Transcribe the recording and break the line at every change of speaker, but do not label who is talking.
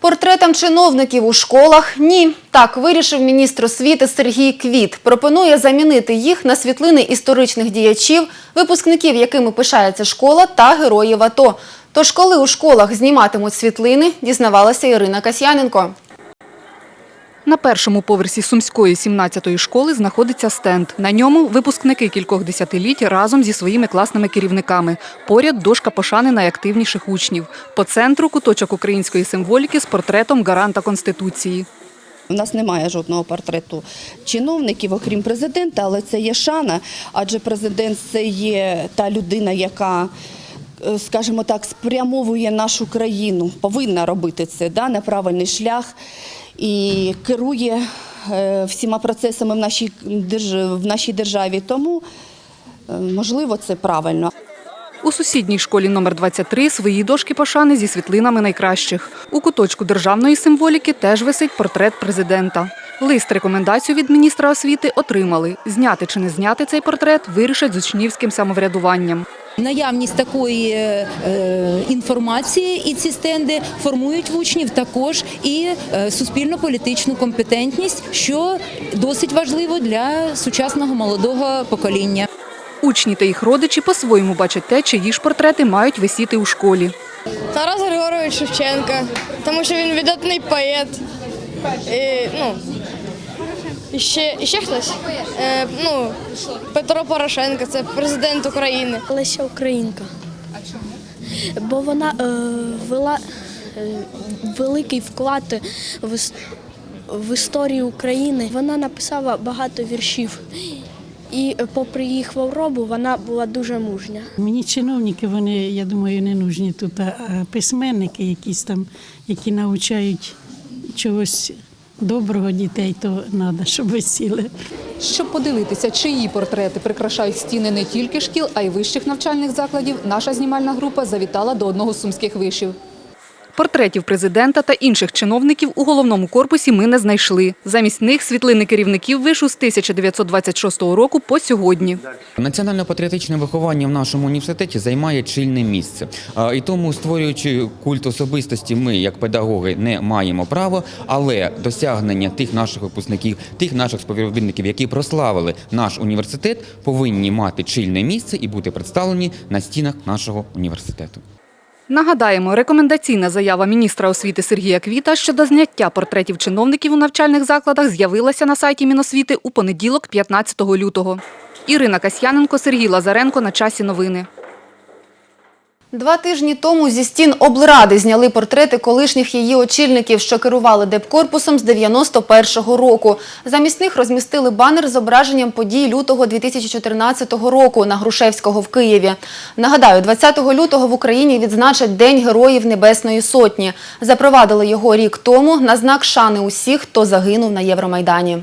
Портретам чиновників у школах ні. Так вирішив міністр освіти Сергій Квіт. Пропонує замінити їх на світлини історичних діячів, випускників, якими пишається школа, та героїв АТО. Тож, коли у школах зніматимуть світлини, дізнавалася Ірина Касьяненко.
На першому поверсі Сумської 17-ї школи знаходиться стенд. На ньому випускники кількох десятиліть разом зі своїми класними керівниками. Поряд дошка пошани найактивніших учнів. По центру куточок української символіки з портретом гаранта Конституції.
У нас немає жодного портрету чиновників, окрім президента, але це є шана, адже президент це є та людина, яка, скажімо так, спрямовує нашу країну, повинна робити це да, на правильний шлях і керує е, всіма процесами в нашій, в нашій державі. Тому, е, можливо, це правильно.
У сусідній школі номер 23 свої дошки пошани зі світлинами найкращих. У куточку державної символіки теж висить портрет президента. Лист рекомендацію від міністра освіти отримали. Зняти чи не зняти цей портрет вирішать з учнівським самоврядуванням.
Наявність такої е, е, інформації і ці стенди формують в учнів також і е, суспільно-політичну компетентність, що досить важливо для сучасного молодого покоління.
Учні та їх родичі по-своєму бачать те, чиї ж портрети мають висіти у школі.
Тарас Григорович Шевченко, тому що він видатний поет. І, ну, і ще, і ще хтось. Е, ну, Петро Порошенко, це президент України.
Леся Українка. А чому? Бо вона е, вела е, великий вклад в, в історію України. Вона написала багато віршів. І е, попри її хворобу, вона була дуже мужня.
Мені чиновники, вони, я думаю, не нужні тут, а письменники якісь там, які навчають чогось доброго дітей, то треба, щоб висіли.
Щоб подивитися, чиї портрети прикрашають стіни не тільки шкіл, а й вищих навчальних закладів, наша знімальна група завітала до одного з сумських вишів. Портретів президента та інших чиновників у головному корпусі ми не знайшли. Замість них світлини керівників вишу з 1926 року по сьогодні.
Національно-патріотичне виховання в нашому університеті займає чільне місце. І тому, створюючи культ особистості, ми, як педагоги, не маємо права, але досягнення тих наших випускників, тих наших співробітників, які прославили наш університет, повинні мати чільне місце і бути представлені на стінах нашого університету.
Нагадаємо, рекомендаційна заява міністра освіти Сергія Квіта щодо зняття портретів чиновників у навчальних закладах з'явилася на сайті Міносвіти у понеділок, 15 лютого. Ірина Касьяненко, Сергій Лазаренко. На часі новини.
Два тижні тому зі стін облради зняли портрети колишніх її очільників, що керували депкорпусом з 91-го року. Замість них розмістили банер з зображенням подій лютого 2014 року на Грушевського в Києві. Нагадаю, 20 лютого в Україні відзначать День Героїв Небесної Сотні. Запровадили його рік тому на знак шани усіх, хто загинув на Євромайдані.